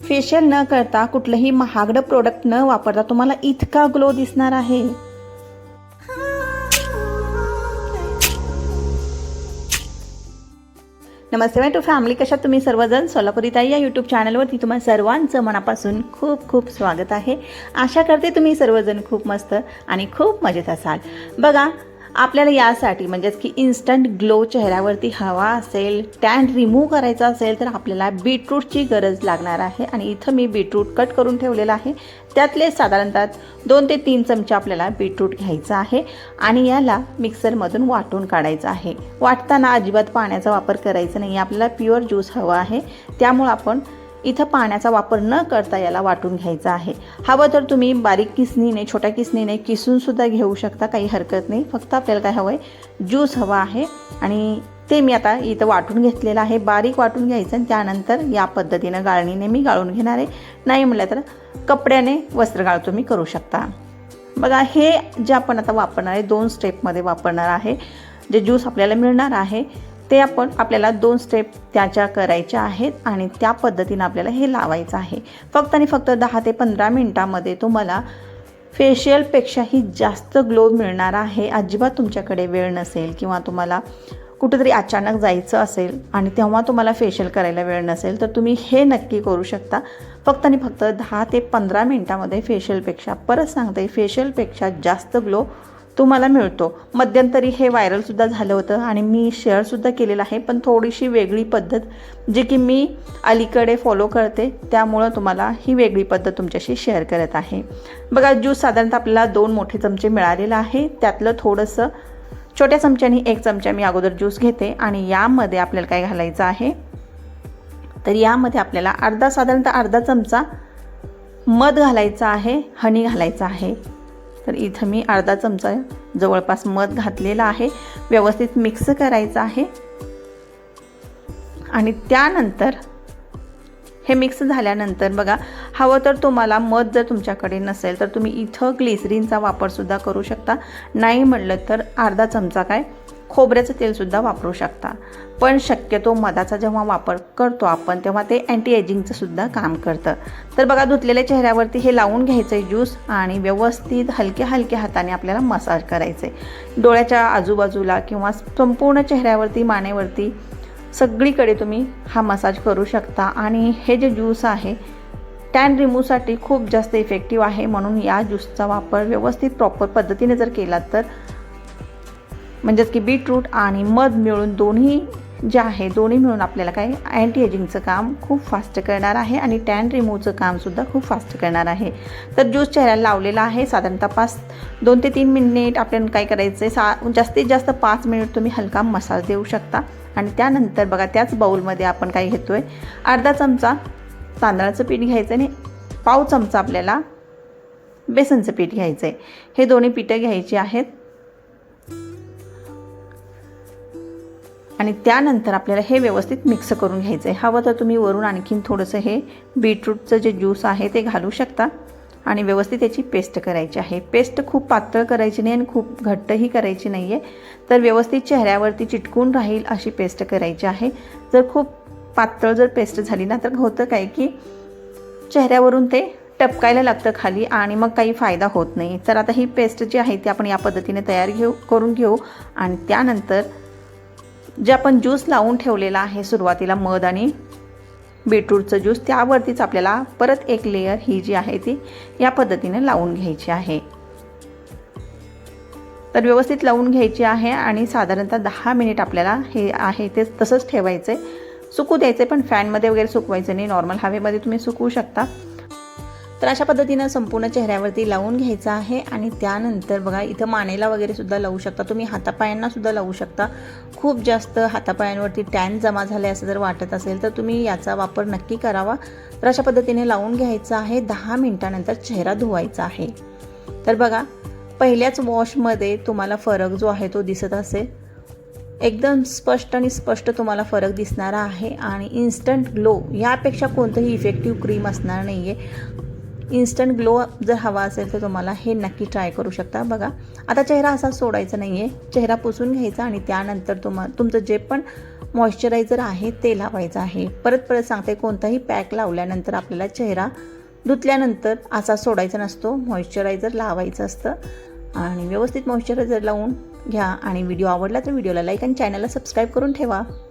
Facial न करता कुठलंही महागडं प्रोडक्ट न वापरता तुम्हाला इतका ग्लो दिसणार आहे. नमस्ते माय टू फॅमिली कशा तुम्ही सर्वजण? सोलापुरी ताई या यूट्यूब चॅनलवरती तुम्हाला सर्वांचं मनापासून खूप खूप स्वागत आहे. आशा करते तुम्ही सर्वजण खूप मस्त आणि खूप मजेत असाल. बघा आपल्याला यासाठी म्हणजेच की इन्स्टंट ग्लो चेहऱ्यावरती हवा असेल टॅन रिमूव्ह करायचा असेल तर आपल्याला बीटरूटची गरज लागणार आहे. आणि इथं मी बीटरूट कट करून ठेवलेलं आहे. त्यातले साधारणतः दोन ते तीन चमचे आपल्याला बीटरूट घ्यायचं आहे. आणि याला मिक्सरमधून वाटून काढायचं आहे. वाटताना अजिबात पाण्याचा वापर करायचा नाही. आपल्याला प्युअर ज्यूस हवा आहे. त्यामुळं आपण इथं पाण्याचा वापर न करता याला वाटून घ्यायचा आहे. हवं तर तुम्ही बारीक किसनीने छोट्या किसनीने किसूनसुद्धा घेऊ शकता काही हरकत नाही. फक्त आपल्याला काय हवं आहे ज्यूस हवा आहे आणि ते मी आता इथं वाटून घेतलेलं आहे. बारीक वाटून घ्यायचं आणि त्यानंतर या पद्धतीनं गाळणीने मी गाळून घेणार आहे. नाही म्हटलं तर कपड्याने वस्त्र गाळ तुम्ही करू शकता. बघा हे जे आपण आता वापरणार आहे दोन स्टेपमध्ये वापरणार आहे जे ज्यूस आपल्याला मिळणार आहे ते आपण आपल्याला दोन स्टेप त्याच्या करायच्या आहेत आणि त्या पद्धतीनं आपल्याला हे लावायचं आहे. फक्त आणि फक्त दहा ते पंधरा मिनटामध्ये तुम्हाला फेशियलपेक्षाही जास्त ग्लो मिळणार आहे. अजिबात तुमच्याकडे वेळ नसेल किंवा तुम्हाला कुठेतरी अचानक जायचं असेल आणि तेव्हा तुम्हाला फेशियल करायला वेळ नसेल तर तुम्ही हे नक्की करू शकता. फक्त आणि फक्त दहा ते पंधरा मिनटामध्ये फेशियलपेक्षा परत सांगते फेशियलपेक्षा जास्त ग्लो तुम्हाला मिळतो. मध्यंतरी हे व्हायरलसुद्धा झालं होतं आणि मी शेअरसुद्धा केलेलं आहे. पण थोडीशी वेगळी पद्धत जी की मी अलीकडे फॉलो करते त्यामुळं तुम्हाला ही वेगळी पद्धत तुमच्याशी शेअर करत आहे. बघा ज्यूस साधारणतः आपल्याला दोन मोठे चमचे मिळालेलं आहे. त्यातलं थोडंसं छोट्या चमच्याने एक चमचा मी अगोदर ज्यूस घेते आणि यामध्ये आपल्याला काय घालायचं आहे? तर यामध्ये आपल्याला अर्धा साधारणतः अर्धा चमचा मध घालायचा आहे हनी घालायचा आहे. तर इथं मी अर्धा चमचा जवळपास मध घातलेला आहे. व्यवस्थित मिक्स करायचं आहे. आणि त्यानंतर हे मिक्स झाल्यानंतर बघा हवं तर तुम्हाला मध जर तुमच्याकडे नसेल तर तुम्ही इथं ग्लिसरीनचा वापरसुद्धा करू शकता. नाही म्हटलं तर अर्धा चमचा काय खोबऱ्याचं तेलसुद्धा वापरू शकता. पण शक्यतो मधाचा जेव्हा वापर करतो आपण तेव्हा ते अँटी एजिंगचं सुद्धा काम करतं. तर बघा धुतलेल्या चेहऱ्यावरती हे लावून घ्यायचं आहे ज्यूस आणि व्यवस्थित हलक्या हलक्या हाताने आपल्याला मसाज करायचं आहे डोळ्याच्या आजूबाजूला किंवा संपूर्ण चेहऱ्यावरती मानेवरती सगळीकडे तुम्ही हा मसाज करू शकता. आणि हे जे ज्यूस आहे टॅन रिमूव्हसाठी खूप जास्त इफेक्टिव्ह आहे. म्हणून या ज्यूसचा वापर व्यवस्थित प्रॉपर पद्धतीने जर केला तर म्हणजेच की बीटरूट आणि मध मिळून दोन्ही जे आहे दोन्ही मिळून आपल्याला काय अँटी एजिंगचं काम खूप फास्ट करणार आहे आणि टॅन रिमूव्हचं कामसुद्धा खूप फास्ट करणार आहे. तर ज्यूस चेहऱ्याला लावलेला आहे साधारणतः पाच दोन ते तीन मिनिट आपल्याला काय करायचं आहे सा जास्तीत जास्त पाच मिनिट तुम्ही हलका मसाज देऊ शकता. आणि त्यानंतर बघा त्याच बाऊलमध्ये आपण काय घेतो आहे अर्धा चमचा तांदळाचं पीठ घ्यायचं आणि पाव चमचा आपल्याला बेसनचं पीठ घ्यायचं आहे हे दोन्ही पिठं घ्यायची आहेत. आणि त्यानंतर आपल्याला हे व्यवस्थित मिक्स करून घ्यायचं आहे हवं तर तुम्ही वरून आणखीन थोडंसं हे बीटरूटचं जे ज्यूस आहे ते घालू शकता. आणि व्यवस्थित त्याची पेस्ट करायची आहे. पेस्ट खूप पातळ करायची नाही आणि खूप घट्टही करायची नाही आहे तर व्यवस्थित चेहऱ्यावरती चिटकून राहील अशी पेस्ट करायची आहे. जर खूप पातळ जर पेस्ट झाली ना तर होतं काय की चेहऱ्यावरून ते टपकायला लागतं खाली आणि मग काही फायदा होत नाही. तर आता ही पेस्ट जी आहे ती आपण या पद्धतीने तयार घेऊ करून घेऊ. आणि त्यानंतर जे आपण ज्यूस लावून ठेवलेला आहे सुरुवातीला मध आणि बीटरूटचं ज्यूस त्यावरतीच आपल्याला परत एक लेयर ही जी आहे ती या पद्धतीने लावून घ्यायची आहे. तर व्यवस्थित लावून घ्यायची आहे आणि साधारणतः दहा मिनिट आपल्याला हे आहे ते तसंच ठेवायचं आहे सुकू द्यायचं आहे पण फॅनमध्ये वगैरे सुकवायचं नाही. नॉर्मल हवेमध्ये तुम्ही सुकवू शकता. तर अशा पद्धतीनं संपूर्ण चेहऱ्यावरती लावून घ्यायचं आहे आणि त्यानंतर बघा इथं मानेला वगैरे सुद्धा लावू शकता. तुम्ही हातापायांना सुद्धा लावू शकता. खूप जास्त हातापायांवरती टॅन जमा झाले असं जर वाटत असेल तर तुम्ही याचा वापर नक्की करावा. तर अशा पद्धतीने लावून घ्यायचं आहे. दहा मिनटानंतर चेहरा धुवायचा आहे. तर बघा पहिल्याच वॉशमध्ये तुम्हाला फरक जो आहे तो दिसत असेल. एकदम स्पष्ट आणि स्पष्ट तुम्हाला फरक दिसणारा आहे आणि इन्स्टंट ग्लो यापेक्षा कोणतंही इफेक्टिव्ह क्रीम असणार नाही आहे इन्स्टंट ग्लो जर हवा असेल तर तुम्हाला हे नक्की ट्राय करू शकता. बघा आता चेहरा असा सोडायचा नाही आहे चेहरा पुसून घ्यायचा आणि त्यानंतर तुम्हा तुमचं जे पण मॉइश्चरायझर आहे ते लावायचं आहे. परत परत सांगते कोणताही पॅक लावल्यानंतर आपल्याला चेहरा धुतल्यानंतर असा सोडायचा नसतो. मॉइश्चरायझर लावायचं असतं. आणि व्यवस्थित मॉइश्चरायझर लावून घ्या. आणि व्हिडिओ आवडला तर व्हिडिओला लाईक आणि चॅनलला सबस्क्राईब करून ठेवा.